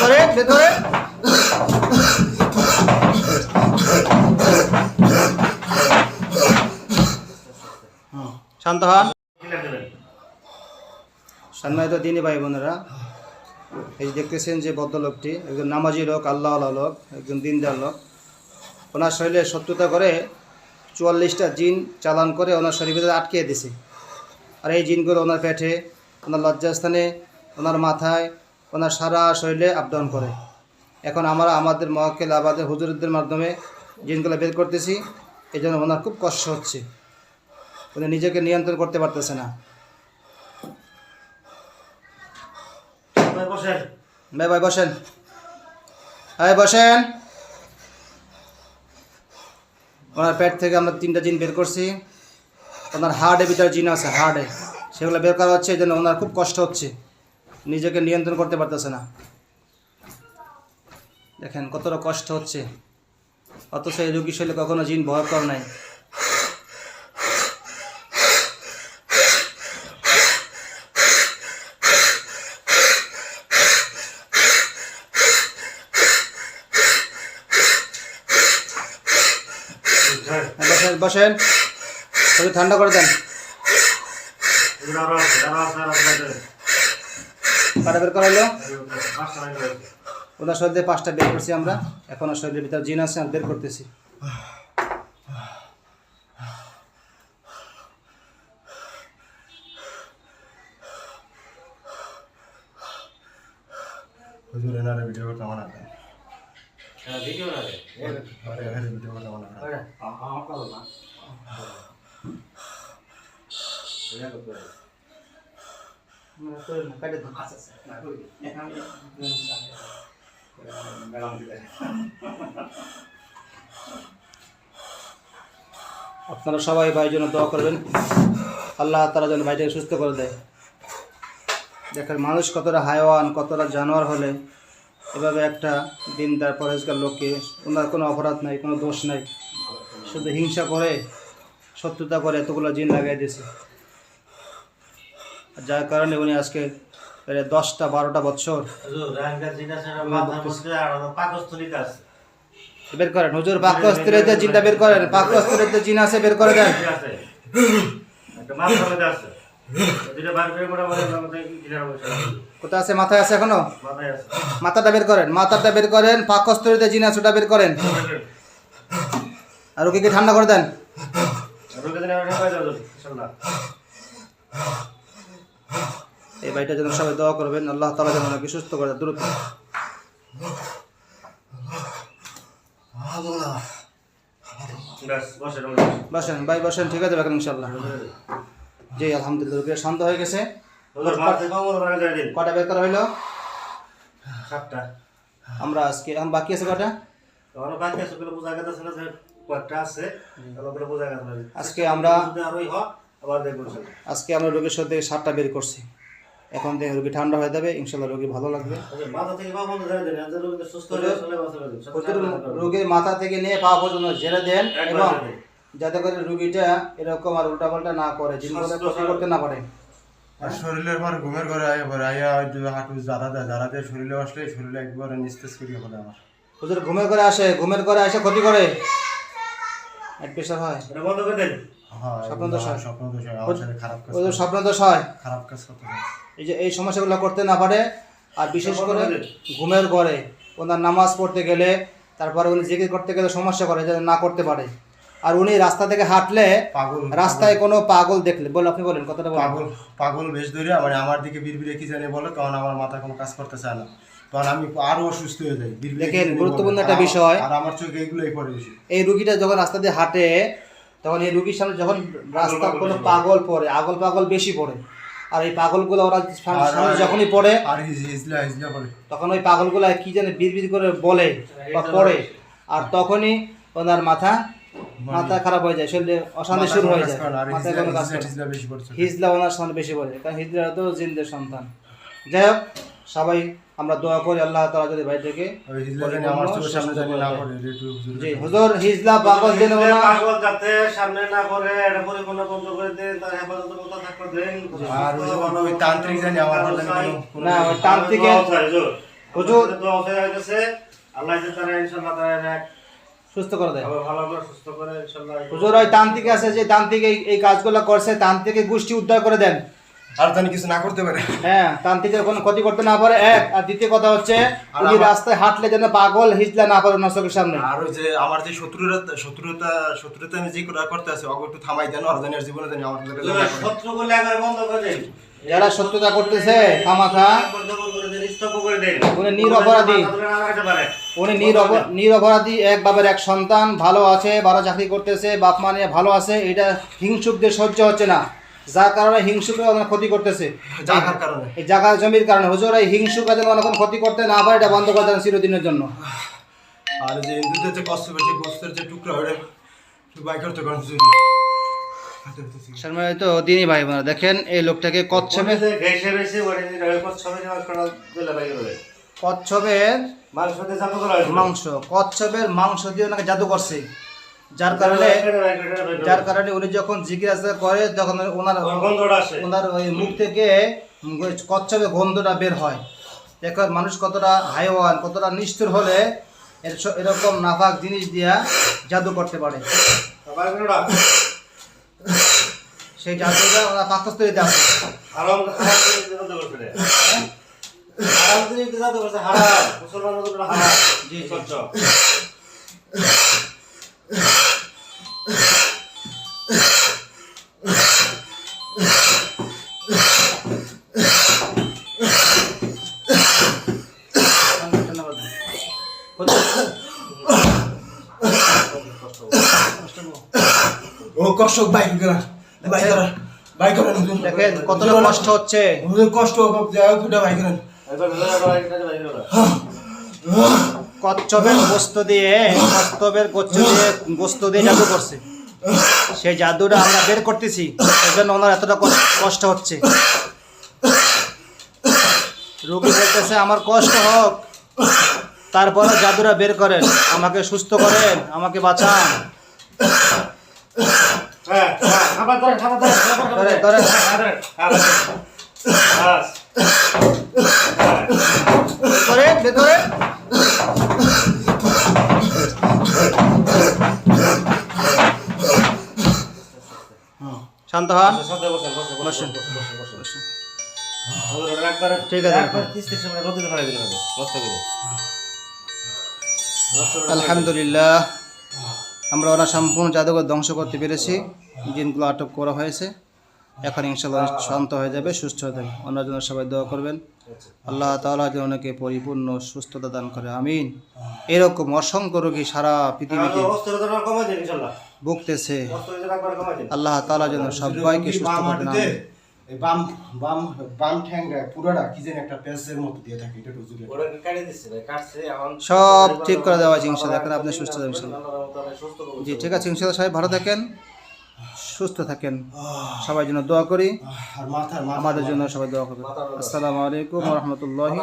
করে ভেতরে। শান্ত হন। ভাই বোনেরা, এই দেখতেছেন যে ভদ্রলোকটি, একজন নামাজি লোক আল্লাহ লোক, একজন দিনদার লোক। ওনার শরীরে শত্রুতা করে চুয়াল্লিশটা জিন চালান করে ওনার ভিতরে আটকে দিছে। আর এই জিনগুলো ওনার পেটে, ওনার লজ্জাস্থানে, ওনার মাথায় ওনার সারা শরীরে আপ ডাউন করে। এখন আমরা আমাদের মহাকেল আবাদের হুজুরদের মাধ্যমে জিনগুলো বের করতেছি এই জন্য ওনার খুব কষ্ট হচ্ছে। উনি নিজেকে নিয়ন্ত্রণ করতে পারতেছে না। ভাই ভাই বসেন। ভাই বসেন। ওনার পেট থেকে আমরা তিনটা জিন বের করছি। ওনার হার্টের ভিতরে জিন আছে হার্টে সেগুলো বের করা হচ্ছে এই জন্য ওনার খুব কষ্ট হচ্ছে। নিজেকে নিয়ন্ত্রণ করতে পারতেছে না। দেখেন কতটা কষ্ট হচ্ছে। অথচ এই রোগী শৈলে কখনো জিন ভয়ঙ্কর নাই। হ্যাঁ, বসেন। ঠান্ডা করে দেন। কাটা বের করা হলো ওনার শরীরে পাঁচটা বের করছি আমরা। এখন ওর শরীরের ভিতরে জিন আছে আর বের করতেছি। হুজুর এনারে ভিডিও করতে মানা ভিডিও না রে। আরে আরে ভিডিও করতে মানা করেন আমার কালো না এটা করতে হবে কাটে দেন ম্যাডাম দিলে আপনারা সবাই ভাইয়ের জন্য দোয়া করবেন। আল্লাহ তারা যেন ভাইটাকে সুস্থ করে দেয়। দেখেন, মানুষ কতটা হায়ওয়ান, কতটা জানোয়ার হলে এভাবে একটা দিনদার পরেজগার লোককে ওনার কোনো অপরাধ নাই, কোনো দোষ নাই। শুধু হিংসা করে, শত্রুতা করে এতগুলো জিন লাগাই দিয়েছে। যার কারণে উনি আজকে দশটা বারোটা বছর বের করেন। হুজুর পাকস্থলীতে জিনটা বের করেন পাকস্থলীতে জিন আছে বের করে দেন। কোথায় আছে? মাথায় আছে এখনও? মাথাটা বের করেন মাথাটা বের করেন পাকস্থলীতে জিন আছে ওটা বের করেন। আর ওকে ঠান্ডা করে দেন রোগে দিনে আমরা হয়ে যাব ইনশাআল্লাহ এই বাড়িটা যেন সবাই দোয়া করবেন আল্লাহ তালা যেন ওনাকে সুস্থ করে দ্রুত বসেন ভাই বসেন ঠিক আছে ইনশাল্লাহ জি আলহামদুলিল্লাহ শান্ত হয়ে গেছে। কটা বের করা হইল? সাতটা। আমরা আজকে এখন বাকি আছে কটা বাকি আছে বোঝা গেছে না কয়েকটা আছে। বোঝা গেছে। আজকে আমরা- আরোই হয় আজকে আমরা রোগীর সাথে সাতটা বের করছি। এখন দেখে রোগী ঠান্ডা হয়ে যাবে ইনশাল্লাহ রোগী ভালো লাগবে। থেকে। রোগীর মাথা থেকে নিয়ে পা পর্যন্ত ঝেড়ে দেন এবং যাতে করে রুগীটা এরকম আর উল্টাপাল্টা না করে ক্ষতি করতে না পারে। আর শরীরের পর ঘুমের ঘরে আয়া পরে আয়া হাঁটু জারা দেয় জারা দিয়ে শরীরে আসলে শরীরে একবারে নিস্তেজ করিয়ে ফেলে আমার। হুজুর ঘুমের করে আসে ঘুমের করে এসে ক্ষতি করে। এক প্রেশার হয়। এটা বন্ধ করে দেন। হ্যাঁ স্বপ্ন এগুলো দোষ হয়। স্বপ্ন দোষ হয় খারাপ কাজ ওদের করে। স্বপ্ন দোষ হয়। খারাপ কাজ করতে এই যে এই সমস্যাগুলো করতে না পারে আর বিশেষ করে ঘুমের ঘরে। ওনার নামাজ পড়তে গেলে তারপরে উনি জিকির করতে গেলে সমস্যা করে যেন না করতে পারে। আর উনি রাস্তা থেকে হাঁটলে পাগল রাস্তায় কোনো পাগল দেখলে বল আপনি বলেন কথাটা পাগল পাগল বেশ ধরে মানে আমার দিকে বিড়বিড়ে কি জানি বলে তখন আমার মাথা কোনো কাজ করতে চায় না। তখন আমি আরও অসুস্থ হয়ে যাই দেখেন, গুরুত্বপূর্ণ একটা বিষয়। আর আমার চোখে এগুলোই পড়ে এই রুগীটা যখন রাস্তা দিয়ে হাঁটে তখন এই রুগীর সামনে যখন রাস্তা কোনো পাগল পড়ে আগল পাগল বেশি পড়ে। আর এই পাগলগুলো ওরা সামনে যখনই পড়ে তখন ওই পাগলগুলো কি জানে বিড় করে বলে বা পড়ে। আর তখনই ওনার মাথা মাথা খারাপ হয়ে যায় শরীরে অশান্তি শুরু হয়ে যায়। মাথায় কোনো কাজ হিজলা ওনার সামনে বেশি পড়ে কারণ হিজলা তো জিন্দের সন্তান। যাই হোক সবাই আমরা দোয়া করি আল্লাহ তাআলা যদি আমার চোখের সামনে জানি না পড়ে হুজুর জি হুজুর হিজলা পাগল যেন না পাগল যাতে সামনে না করে এটা পরিপূর্ণ বন্ধ করে দেন তার হেফাজত করতে থাকতে দেন। আর ওই ওই তান্ত্রিক জানি আমার না ওই তান্ত্রিকের হুজুর। হুজুর দোয়া হয়ে গেছে। আল্লাহ যে তারা ইনশাআল্লাহ তারা এক সুস্থ করে দেয়। ভালো করে সুস্থ করে ইনশাআল্লাহ হুজুর ওই তান্ত্রিক আছে যে তান্ত্রিক এই কাজগুলো করছে তান্ত্রিকের গোষ্ঠী উদ্ধার করে দেন। আর জানি কিছু না করতে পারে। হ্যাঁ তান্ত্রিকের কোনো ক্ষতি করতে না পারে। এক আর দ্বিতীয় কথা হচ্ছে উনি রাস্তায় হাঁটলে যেন পাগল হিজলা না পারে নসকের সামনে। আর ওই যে আমার যে শত্রুরা শত্রুতা শত্রুতা আমি যে করা করতে আছে অগ একটু থামাই দেন আর জানি জীবনে জানি আমার শত্রু বলে একবার বন্ধ করে দেন। যারা সত্যতা করতেছে খামাখা বন্ধ করে দেন স্টপ করে দেন। উনি নিরপরাধী। উনি নিরপরাধী এক বাবার এক সন্তান ভালো আছে ভালো চাকরি করতেছে বাপ মা নিয়ে ভালো আছে এটা হিংসুকদের সহ্য হচ্ছে না। যার কারণে হিংসুকরা ওনার ক্ষতি করতেছে। জাগার কারণে। এই জায়গা জমির কারণে। হুজুর এই হিংসুকরা যেন কোনো ক্ষতি করতে না পারে এটা বন্ধ করে দেন চিরদিনের জন্য। আর যে হিন্দুদের যে কষ্ট করছে গোস্তের যে টুকরা ওটা একটু বাই করতে পারেন হুজুর। সম্মানিত দিনী ভাই বোনেরা দেখেন এই লোকটাকে কচ্ছপে। কচ্ছপের মাংস কচ্ছপের মাংস দিয়ে ওনাকে জাদু করছে। যার কারণে যার কারণে উনি যখন জিজ্ঞাসা করে তখন ওনার। ওনার ওই মুখ থেকে কচ্ছপে গন্ধটা বের হয়। এখন মানুষ কতটা হাইওয়ান কতটা নিষ্ঠুর হলে এর- এরকম নাফাক জিনিস দিয়া জাদু করতে পারে। সেই জাদুটা ওনার পাকস্থলীতে আছে। হারাম জিনিস জাদু করছে জি। কষ্ট বাইক করা বাইক করা করেন দেখেন কতটা কষ্ট হচ্ছে। হুজুর কষ্ট যাই হোক দুটা বাইক করেন। বাইরে হলো। কচ্ছপের গোস্ত দিয়ে কচ্ছপের গোস্ত দিয়ে গোস্ত দিয়ে জাদু করছে। সেই জাদুটা আমরা বের করতেছি এই জন্য ওনার এতটা কষ্ট- হচ্ছে। রোগী বলতেছে আমার কষ্ট হোক তারপরে জাদুটা বের করেন আমাকে সুস্থ করেন আমাকে বাঁচান। ভেতরে ভেতরে। শান্ত হন। ওটা ঠিক আছে। আলহামদুলিল্লাহ। আমরা ওরা সম্পূর্ণ জাদুঘর ধ্বংস করতে পেরেছি জিনগুলো আটক করা হয়েছে এখন ইনশাল্লাহ শান্ত হয়ে যাবে, সুস্থ হয়ে যাবে ওনার জন্য সবাই দোয়া করবেন আল্লাহ তাআলা যেন ওনাকে পরিপূর্ণ সুস্থতা দান করে, আমিন এরকম অসংখ্য রোগী সারা পৃথিবীতে। ভুগতেছে। আল্লাহ তাআলা যেন সবাইকে সুস্থ করে। এই বাম বাম বাম ঠ্যাঙ্গা পুরোটা কি যেন একটা পেঁচের মতো দিয়ে থাকে এটা ওরা দিচ্ছে ভাই? কাটছে, এখন- সব ঠিক করে দেওয়া আছে ইনশাআল্লাহ এখন আপনি সুস্থ সুস্থ করুন। জি ঠিক আছে ইনশাআল্লাহ সবাই ভালো থাকেন সুস্থ থাকেন। সবাই জন্য দোয়া করি। আর মাথা মাথা আমাদের জন্য সবাই দোয়া করবেন। আসসালামু আলাইকুম রহমতুল্লাহি